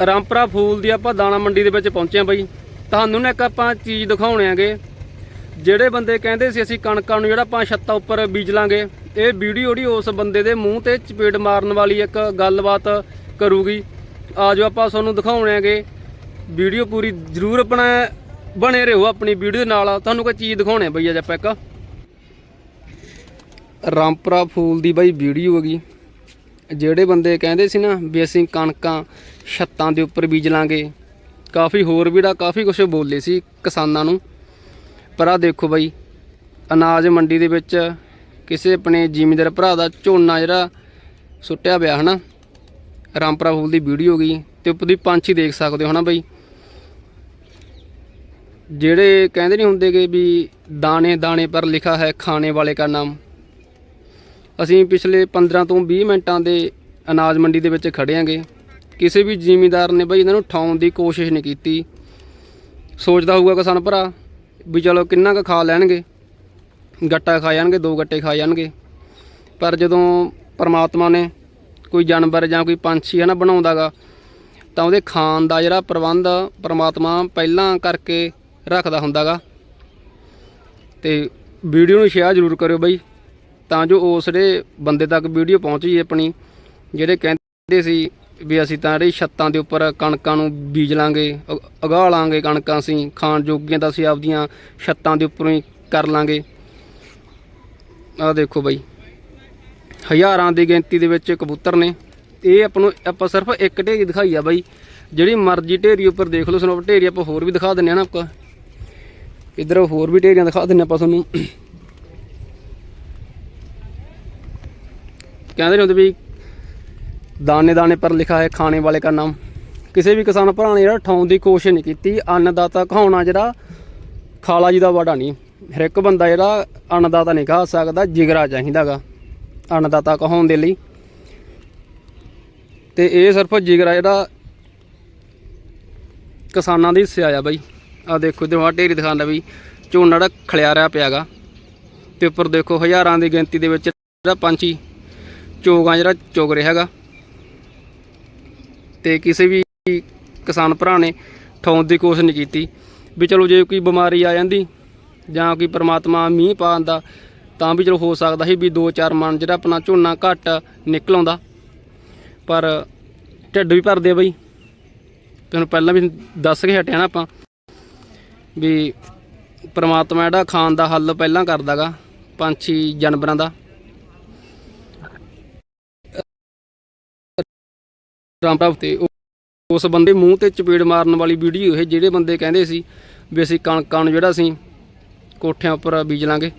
ਰਾਮਪਰਾ ਫੂਲ ਦੀ ਆਪਾਂ ਦਾਣਾ ਮੰਡੀ ਦੇ ਵਿੱਚ ਪਹੁੰਚੇ ਆ ਬਾਈ। ਤੁਹਾਨੂੰ ਨਾ ਇੱਕ ਆਪਾਂ ਚੀਜ਼ ਦਿਖਾਉਣੇ ਆਗੇ। ਜਿਹੜੇ ਬੰਦੇ ਕਹਿੰਦੇ ਸੀ ਅਸੀਂ ਕਣਕਾਂ ਨੂੰ ਜਿਹੜਾ ਆਪਾਂ ਛੱਤਾਂ ਉੱਪਰ ਬੀਜ ਲਾਂਗੇ, ਇਹ ਵੀਡੀਓ ਜਿਹੜੀ ਉਸ ਬੰਦੇ ਦੇ ਮੂੰਹ ਤੇ ਚਪੇੜ ਮਾਰਨ ਵਾਲੀ ਇੱਕ ਗੱਲਬਾਤ ਕਰੂਗੀ। ਆਜੋ ਆਪਾਂ ਤੁਹਾਨੂੰ ਦਿਖਾਉਣੇ ਆਗੇ। ਵੀਡੀਓ ਪੂਰੀ ਜ਼ਰੂਰ ਆਪਣਾ ਬਣੇ ਰਹੋ ਆਪਣੀ ਵੀਡੀਓ ਦੇ ਨਾਲ। ਤੁਹਾਨੂੰ ਕੋਈ ਚੀਜ਼ ਦਿਖਾਉਣੇ ਬਈ ਅੱਜ ਆਪਾਂ ਇੱਕ। ਰਾਮਪਰਾ ਫੂਲ ਦੀ ਬਾਈ ਵੀਡੀਓ ਹੈਗੀ। ਜਿਹੜੇ ਬੰਦੇ ਕਹਿੰਦੇ ਸੀ ਨਾ ਵੀ ਅਸੀਂ ਕਣਕਾਂ ਛੱਤਾਂ ਦੇ ਉੱਪਰ ਬੀਜ ਲਾਂਗੇ, ਕਾਫੀ ਹੋਰ ਵੀ ਦਾ ਕਾਫੀ ਕੁਝ ਬੋਲੇ ਸੀ ਕਿਸਾਨਾਂ ਨੂੰ। ਪਰ ਆ ਦੇਖੋ ਬਾਈ, ਅਨਾਜ ਮੰਡੀ ਦੇ ਵਿੱਚ ਕਿਸੇ ਆਪਣੇ ਜ਼ਿਮੀਂਦਾਰ ਭਰਾ ਦਾ ਝੋਨਾ ਜਿਹੜਾ ਸੁੱਟਿਆ ਪਿਆ ਹਨਾ, ਰਾਮਪਰਾ ਫੂਲ ਦੀ ਵੀਡੀਓ ਗਈ ਤੇ ਉੱਪਰ ਦੀ ਪੰਛੀ ਦੇਖ ਸਕਦੇ ਹੋ ਹਨਾ ਬਾਈ। ਜਿਹੜੇ ਕਹਿੰਦੇ ਨਹੀਂ ਹੁੰਦੇ ਕਿ ਵੀ ਦਾਣੇ ਦਾਣੇ ਪਰ ਲਿਖਾ ਹੈ ਖਾਣੇ ਵਾਲੇ ਦਾ ਨਾਮ ਅਸੀਂ ਪਿਛਲੇ 15 ਤੋਂ 20 ਮਿੰਟਾਂ ਦੇ ਅਨਾਜ ਮੰਡੀ ਦੇ ਵਿੱਚ ਖੜੇ ਆਂਗੇ ਕਿਸੇ ਵੀ ਜ਼ਿਮੀਂਦਾਰ ਨੇ ਬਈ ਇਹਨਾਂ ਨੂੰ ਠਾਉਣ ਦੀ ਕੋਸ਼ਿਸ਼ ਨਹੀਂ ਕੀਤੀ। ਸੋਚਦਾ ਹੋਊਗਾ ਕਿਸਾਨ ਭਰਾ ਵੀ ਚਲੋ ਕਿੰਨਾ ਕੁ ਖਾ ਲੈਣਗੇ। ਗੱਟਾ ਖਾ ਜਾਣਗੇ, ਦੋ ਗੱਟੇ ਖਾ ਜਾਣਗੇ। ਪਰ ਜਦੋਂ ਪਰਮਾਤਮਾ ਨੇ ਕੋਈ ਜਾਨਵਰ ਜਾਂ ਕੋਈ ਪੰਛੀ ਹੈ ਨਾ ਬਣਾਉਂਦਾਗਾ, ਤਾਂ ਉਹਦੇ ਖਾਣ ਦਾ ਜਿਹੜਾ ਪ੍ਰਬੰਧ ਪਰਮਾਤਮਾ ਪਹਿਲਾਂ ਕਰਕੇ ਰੱਖਦਾ ਹੁੰਦਾਗਾ। ਤੇ ਵੀਡੀਓ ਨੂੰ ਸ਼ੇਅਰ ਜ਼ਰੂਰ ਕਰਿਓ ਬਈ। ਤਾਂ ਜੋ ਉਸ ਜਿਹੜੇ ਬੰਦੇ ਤੱਕ ਵੀਡੀਓ ਪਹੁੰਚ ਜੀ ਆਪਣੀ, ਜਿਹੜੇ ਕਹਿੰਦੇ ਸੀ ਵੀ ਅਸੀਂ ਤਾਂ ਜਿਹੜੀ ਛੱਤਾਂ ਦੇ ਉੱਪਰ ਕਣਕਾਂ ਨੂੰ ਬੀਜ ਲਾਂਗੇ ਉਗਾ ਲਾਂਗੇ ਕਣਕਾਂ ਅਸੀਂ, ਖਾਣ ਜੋਗੀਆਂ ਤਾਂ ਅਸੀਂ ਆਪਦੀਆਂ ਛੱਤਾਂ ਦੇ ਉੱਪਰੋਂ ਹੀ ਕਰ ਲਾਂਗੇ। ਆਹ ਦੇਖੋ ਬਾਈ। ਹਜ਼ਾਰਾਂ ਦੀ ਗਿਣਤੀ ਦੇ ਵਿੱਚ ਕਬੂਤਰ ਨੇ। ਇਹ ਆਪਾਂ ਨੂੰ ਆਪਾਂ ਸਿਰਫ ਇੱਕ ਢੇਰੀ ਦਿਖਾਈ ਆ ਬਾਈ। ਜਿਹੜੀ ਮਰਜ਼ੀ ਢੇਰੀ ਉੱਪਰ ਦੇਖ ਲਓ ਸਾਨੂੰ ਢੇਰੀ ਆਪਾਂ ਹੋਰ ਵੀ ਦਿਖਾ ਦਿੰਨੇ ਆ ਨਾ ਆਪਾਂ। ਇਧਰ ਹੋਰ ਵੀ ਢੇਰੀਆਂ ਦਿਖਾ ਦਿੰਨੇ ਆਪਾਂ ਤੁਹਾਨੂੰ। ਕਹਿੰਦੇ ਹੁੰਦੇ ਵੀ ਦਾਣੇ ਦਾਣੇ ਪਰ ਲਿਖਾ ਹੈ ਖਾਣੇ ਵਾਲੇ ਦਾ ਨਾਮ। ਕਿਸੇ ਵੀ ਕਿਸਾਨ ਭਰਾ ਨੇ ਜਿਹੜਾ ਠਾਉਣ ਦੀ ਕੋਸ਼ਿਸ਼ ਨਹੀਂ ਕੀਤੀ, ਅੰਨਦਾਤਾ ਕਹਾਉਣਾ ਜਿਹੜਾ ਖਾਲਾ ਜੀ ਦਾ ਵਾੜਾ ਨਹੀਂ। ਹਰ ਇੱਕ ਬੰਦਾ ਜਿਹੜਾ ਅੰਨਦਾਤਾ ਨਹੀਂ ਕਹਾ ਸਕਦਾ, ਜਿਗਰਾ ਚਾਹੀਦਾਗਾ ਅੰਨਦਾਤਾ ਕਹਾਉਣ ਦੇ ਲਈ। ਤੇ ਇਹ ਸਿਰਫ ਜਿਗਰਾ ਜਿਹੜਾ ਕਿਸਾਨਾਂ ਦੀ ਹਿੱਸੇ ਆ ਬਾਈ। ਆ ਦੇਖੋ, ਇਧਰ ਆ ਢੇਰੀ ਦਿਖਾਉਂਦਾ ਵੀ ਝੋਨਾ ਜਿਹੜਾ ਖਲਿਆ ਰਿਹਾ ਪਿਆਗਾ ਤੇ ਉੱਪਰ ਦੇਖੋ ਹਜ਼ਾਰਾਂ ਦੀ ਗਿਣਤੀ ਦੇ ਵਿੱਚ ਜਿਹੜਾ ਪੰਛੀ ਚੋਗਾ ਜਿਹੜਾ, ਚੁਗ ਰਿਹਾ ਹੈਗਾ। ਤੇ ਕਿਸੇ ਵੀ ਕਿਸਾਨ ਭਰਾ ਨੇ ਠਾਉਣ ਦੀ ਕੋਸ਼ਿਸ਼ ਨਹੀਂ ਕੀਤੀ ਵੀ ਚਲੋ ਜੇ ਕੋਈ ਬਿਮਾਰੀ ਆ ਜਾਂਦੀ ਜਾਂ ਕੋਈ ਪਰਮਾਤਮਾ ਮੀਂਹ ਪਾ ਦਿੰਦਾ, ਤਾਂ ਵੀ ਚਲੋ ਹੋ ਸਕਦਾ ਸੀ ਵੀ 2-4 ਮਣ ਜਿਹੜਾ ਆਪਣਾ ਝੋਨਾ ਘੱਟ ਨਿਕਲ ਆਉਂਦਾ। ਪਰ ਢਿੱਡ ਵੀ ਭਰਦੇ ਆ ਬਈ। ਤੁਹਾਨੂੰ ਪਹਿਲਾਂ ਵੀ ਦੱਸ ਕੇ ਹਟਿਆ ਨਾ ਆਪਾਂ ਵੀ ਪਰਮਾਤਮਾ ਜਿਹੜਾ ਖਾਣ ਦਾ ਹੱਲ ਪਹਿਲਾਂ ਕਰਦਾਗਾ ਪੰਛੀ, ਜਾਨਵਰਾਂ ਦਾ। ਰਾਮ ਭਗਤ ਤੇ ਉਸ ਬੰਦੇ ਮੂੰਹ ਤੇ ਚਪੇੜ ਮਾਰਨ ਵਾਲੀ ਵੀਡੀਓ ਇਹ ਜਿਹੜੇ ਬੰਦੇ ਕਹਿੰਦੇ ਸੀ ਵੀ ਅਸੀਂ ਕਣਕਾਂ ਨੂੰ ਜਿਹੜਾ ਅਸੀਂ ਕੋਠਿਆਂ ਉੱਪਰ ਬੀਜ ਲਾਂਗੇ।